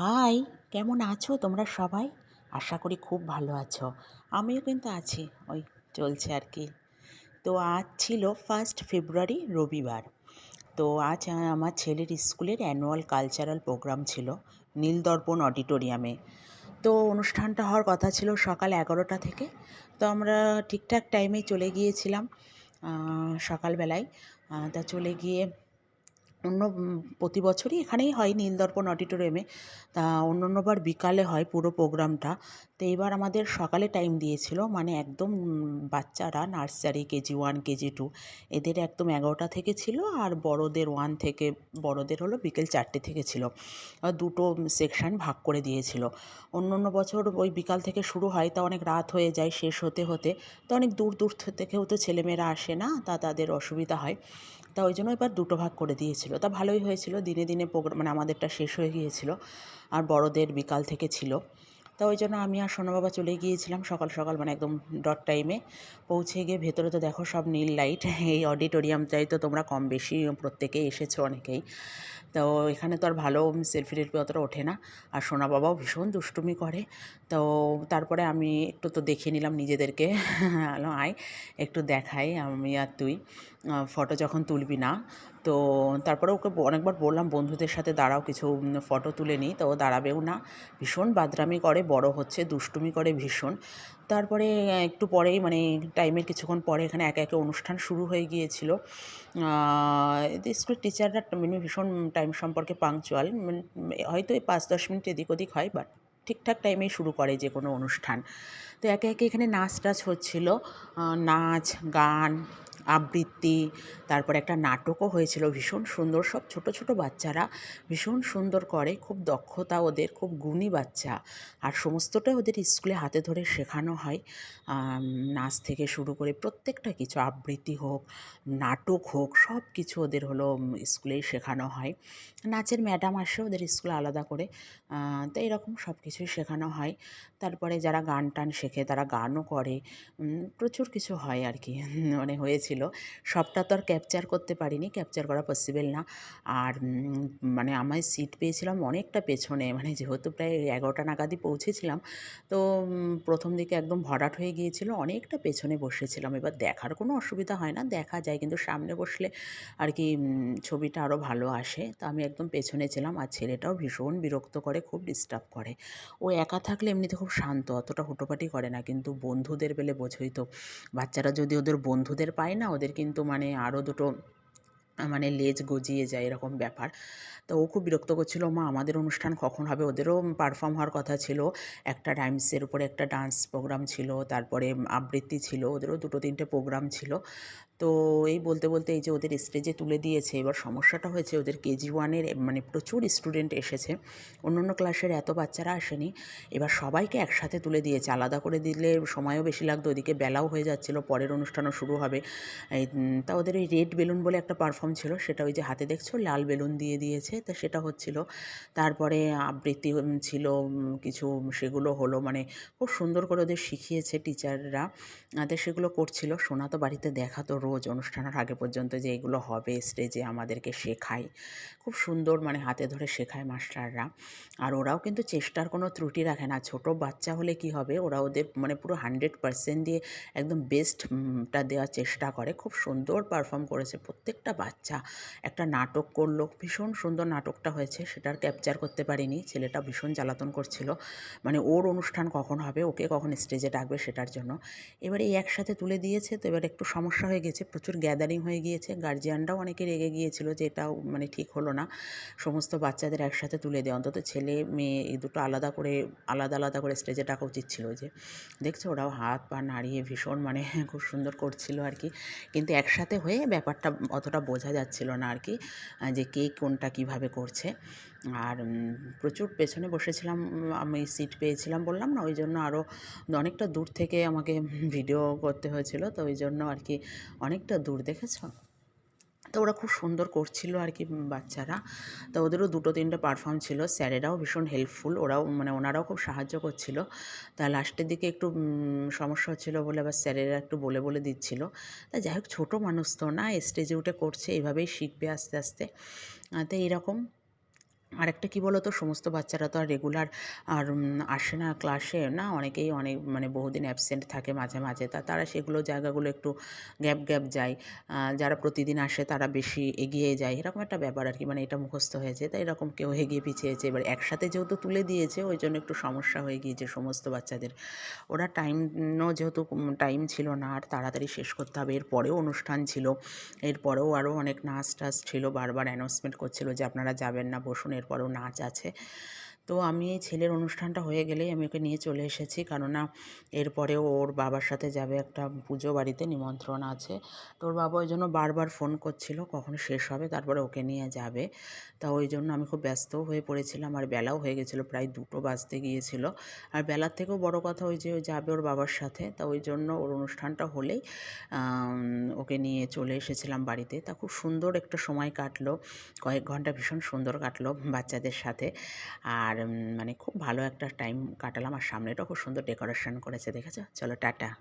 High কেমন আছো তোমরা সবাই? আশা করি খুব ভালো আছো। আমিও কিন্তু আছি, ওই চলছে আর কি। তো আজ ছিল ফার্স্ট ফেব্রুয়ারি রবিবার। তো আজ আমার ছেলের স্কুলের অ্যানুয়াল কালচারাল প্রোগ্রাম ছিল, নীলদর্পণ অডিটোরিয়ামে তো অনুষ্ঠানটা হওয়ার কথা ছিল সকাল এগারোটা থেকে। তো আমরা ঠিকঠাক টাইমে চলে গিয়েছিলাম সকালবেলায়। তা চলে গিয়ে অন্য প্রতি বছরই এখানেই হয় নীলদর্পণ অডিটোরিয়ামে। তা অন্য অন্যবার বিকালে হয় পুরো প্রোগ্রামটা। তো এবার আমাদের সকালে টাইম দিয়েছিল মানে একদম বাচ্চারা nursery KG one KG two এদের একদম এগারোটা থেকে ছিল আর বড়দের ওয়ান থেকে, বড়দের হলো বিকেল চারটে থেকে ছিল। দুটো সেকশান ভাগ করে দিয়েছিল। অন্য অন্য বছর ওই বিকাল থেকে শুরু হয়, তা অনেক রাত হয়ে যায়, শেষ হতে হতে। তো অনেক দূর দূর থেকেও তো ছেলেমেয়েরা আসে না, তা তাদের অসুবিধা হয়। তা ওই জন্য এবার দুটো ভাগ করে দিয়েছিল। তা ভালোই হয়েছিল। দিনে দিনে প্রোগ্রাম মানে আমাদেরটা শেষ হয়ে গিয়েছিল আর বড়দের বিকাল থেকে ছিল। তা ওই জন্য আমি আর সোনা বাবা চলে গিয়েছিলাম সকাল সকাল মানে একদম ডট টাইমে পৌঁছে গিয়ে ভেতরে তো দেখো সব নীল লাইট এই অডিটোরিয়ামটাই তো তোমরা কম বেশি প্রত্যেকেই এসেছ অনেকেই। তো এখানে তো আর ভালো সেলফি টেলফি অতটা ওঠে না। আর সোনা বাবাও ভীষণ দুষ্টুমি করে। তো তারপরে আমি একটু তো দেখে নিলাম নিজেদেরকে। আয়, একটু দেখাই আমি আর তুই। ফটো যখন তুলবি না তো তারপরে ওকে অনেকবার বললাম, বন্ধুদের সাথে দাঁড়াও, কিছু ফটো তুলে নিই। তো দাঁড়াবেও না। ভীষণ বাদরামি করে, বড় হচ্ছে, দুষ্টুমি করে ভীষণ। তারপরে একটু পরেই মানে টাইমের কিছুক্ষণ পরে এখানে একে একে অনুষ্ঠান শুরু হয়ে গিয়েছিল। স্কুলের টিচাররা মানে ভীষণ টাইম সম্পর্কে পাংচুয়াল হয়তো এই পাঁচ দশ মিনিট এদিক ওদিক হয় বাট ঠিকঠাক টাইমেই শুরু করে যে কোনো অনুষ্ঠান। তো একে একে এখানে নাচ টাচ হচ্ছিল নাচ, গান, আবৃত্তি, তারপরে একটা নাটকও হয়েছিল ভীষণ সুন্দর। সব ছোট ছোট বাচ্চারা ভীষণ সুন্দর করে, খুব দক্ষতা ওদের, খুব গুণী বাচ্চা। আর সমস্তটাই ওদের স্কুলে হাতে ধরে শেখানো হয়। নাচ থেকে শুরু করে প্রত্যেকটা কিছু, আবৃত্তি হোক, নাটক হোক, সব কিছু ওদের হলো স্কুলেই শেখানো হয়। নাচের ম্যাডাম আসে, ওদের স্কুলে আলাদা করে। তো এরকম সব কিছুই শেখানো হয়। তারপরে যারা গান টান শেখে তারা গানও করে। প্রচুর কিছু হয় আর কি মানে হয়েছিল। সবটা তো আর ক্যাপচার করতে পারিনি। ক্যাপচার করা পসিবল না। আর মানে আমার সিট পেয়েছিলাম অনেকটা পেছনে। মানে যেহেতু প্রায় এগারোটা নাগাদই পৌঁছেছিলাম, তো প্রথম দিকে একদম ভরাট হয়ে গিয়েছিল। অনেকটা পেছনে বসেছিলাম। এবার দেখার কোনো অসুবিধা হয় না, দেখা যায়। কিন্তু সামনে বসলে আর কি ছবিটা আরও ভালো আসে। তো আমি একদম পেছনে ছিলাম। আর ছেলেটাও ভীষণ বিরক্ত করে, খুব ডিস্টার্ব করে। ও একা থাকলে এমনিতে খুব শান্ত, অতটা হুটোপাটি করে না, কিন্তু বন্ধুদের পেলে বোঝোই তো। বাচ্চারা যদি ওদের বন্ধুদের পায় না, ওদের কিন্তু মানে আরও দুটো মানে লেজ গজিয়ে যায় এরকম ব্যাপার। তো ও খুব বিরক্ত করছিল, মা, আমাদের অনুষ্ঠান কখন হবে? ওদেরও পারফর্ম হওয়ার কথা ছিল। একটা রাইমসের উপরে একটা ডান্স প্রোগ্রাম ছিল, তারপরে আবৃত্তি ছিল, ওদেরও দুটো তিনটে প্রোগ্রাম ছিল। তো এই বলতে বলতে এই যে ওদের স্টেজে তুলে দিয়েছে, এবার সমস্যাটা হয়েছে ওদের কেজি ওয়ানের মানে প্রচুর স্টুডেন্ট এসেছে। অন্য অন্য ক্লাসের এত বাচ্চারা আসেনি, এবার সবাইকে একসাথে তুলে দিয়েছে। আলাদা করে দিলে সময়ও বেশি লাগতো, ওদিকে বেলাও হয়ে যাচ্ছিল, পরের অনুষ্ঠানও শুরু হবে। তা ওদের ওই রেড বেলুন বলে একটা পারফর্ম ছিল, সেটা ওই যে হাতে দেখছ, লাল বেলুন দিয়ে দিয়েছে, তা সেটা হচ্ছিল। তারপরে আবৃত্তি ছিল কিছু, সেগুলো হলো মানে খুব সুন্দর করে ওদের শিখিয়েছে টিচাররা তো সেগুলো করছিল, সোনা তো বাড়িতে দেখাতো রোজ অনুষ্ঠানের আগে পর্যন্ত যে এগুলো হবে স্টেজে আমাদেরকে শেখায়। খুব সুন্দর মানে হাতে ধরে শেখায় মাস্টাররা। আর ওরাও কিন্তু চেষ্টার কোনো ত্রুটি রাখে না। ছোট বাচ্চা হলে কি হবে? ওরা ওদের মানে পুরো হান্ড্রেড পার্সেন্ট দিয়ে একদম বেস্টটা দেওয়ার চেষ্টা করে। খুব সুন্দর পারফর্ম করেছে প্রত্যেকটা বাচ্চা। একটা নাটক করল। ভীষণ সুন্দর নাটকটা হয়েছে। সেটার ক্যাপচার করতে পারিনি। ছেলেটা ভীষণ জ্বালাতন করছিল। মানে ওর অনুষ্ঠান কখন হবে? ওকে কখন স্টেজে ডাকবে? সেটার জন্য। এবারে এই একসাথে তুলে দিয়েছে। তো এবার একটু সমস্যা হয়ে গেছে। প্রচুর গ্যাদারিং হয়ে গিয়েছে। গার্জিয়ানরাও অনেকে রেগে গিয়েছিল যে এটাও মানে ঠিক হলো না। সমস্ত বাচ্চাদের একসাথে তুলে দেয় অন্তত ছেলে, মেয়ে এই দুটো আলাদা করে, আলাদা আলাদা করে স্টেজে ডাকা উচিত ছিল যে, দেখছ ওরাও হাত পা নাড়িয়ে ভীষণ মানে খুব সুন্দর করছিল আর কি। কিন্তু একসাথে হয়ে ব্যাপারটা অতটা বোঝা যাচ্ছিল না আর কি, যে কে কোনটা কীভাবে করছে। আর প্রচুর পেছনে বসেছিলাম আমি সিট পেয়েছিলাম বললাম না ওই জন্য আরও অনেকটা দূর থেকে আমাকে ভিডিও করতে হয়েছিল, তো ওই জন্য আর কি অনেকটা দূর, দেখেছ? তো ওরা খুব সুন্দর করছিল আর কি বাচ্চারা। তো ওদেরও দুটো তিনটে পারফর্ম ছিল স্যারেরাও ভীষণ হেল্পফুল ওরাও মানে ওনারাও খুব সাহায্য করছিল। তা লাস্টের দিকে একটু সমস্যা হচ্ছিল বলে আবার স্যারেরা একটু বলে বলে দিচ্ছিল। তা যাই হোক, ছোটো মানুষ তো না স্টেজে উঠে করছে এইভাবেই শিখবে আস্তে আস্তে। তো এইরকম আর একটা কী বলো তো সমস্ত বাচ্চারা তো আর রেগুলার আর আসে না ক্লাসে না, অনেকেই অনেক মানে বহুদিন অ্যাবসেন্ট থাকে মাঝে মাঝে। তা, তারা সেগুলো জায়গাগুলো একটু গ্যাপ গ্যাপ যায়। যারা প্রতিদিন আসে তারা বেশি এগিয়ে যায়। এরকম একটা ব্যাপার আর কি মানে এটা মুখস্থ হয়েছে। তাই এরকম কেউ এগিয়ে পিছিয়েছে এবার একসাথে যেহেতু তুলে দিয়েছে, ওই জন্য একটু সমস্যা হয়ে গিয়েছে সমস্ত বাচ্চাদের। ওরা টাইমও যেহেতু টাইম ছিল না, আর তাড়াতাড়ি শেষ করতে হবে। এরপরেও অনুষ্ঠান ছিল। এরপরেও আরও অনেক নাচ টাচ ছিল। বারবার অ্যানাউন্সমেন্ট করছিল যে আপনারা যাবেন না, বসুন। এরপরেও নাচ আছে। তো আমি এই ছেলের অনুষ্ঠানটা হয়ে গেলেই আমি ওকে নিয়ে চলে এসেছি। কেননা এরপরেও ওর বাবার সাথে যাবে একটা পুজো বাড়িতে, নিমন্ত্রণ আছে। তো ওর বাবা ওই জন্য বারবার ফোন করছিল, কখন শেষ হবে, তারপরে ওকে নিয়ে যাবে। তা ওই জন্য আমি খুব ব্যস্তও হয়ে পড়েছিলাম, আর বেলাও হয়ে গেছিল, প্রায় দুটো বাজতে গিয়েছিল। আর বেলার থেকেও বড় কথা ওই যে যাবে ওর বাবার সাথে, তা ওই জন্য ওর অনুষ্ঠানটা হলেই ওকে নিয়ে চলে এসেছিলাম বাড়িতে। তা খুব সুন্দর একটা সময় কাটলো, কয়েক ঘণ্টা ভীষণ সুন্দর কাটলো বাচ্চাদের সাথে। আর উম, মানে খুব ভালো একটা টাইম কাটালাম। আর সামনেটাও খুব সুন্দর ডেকোরেশন করেছে দেখেছ? চলো টাটা।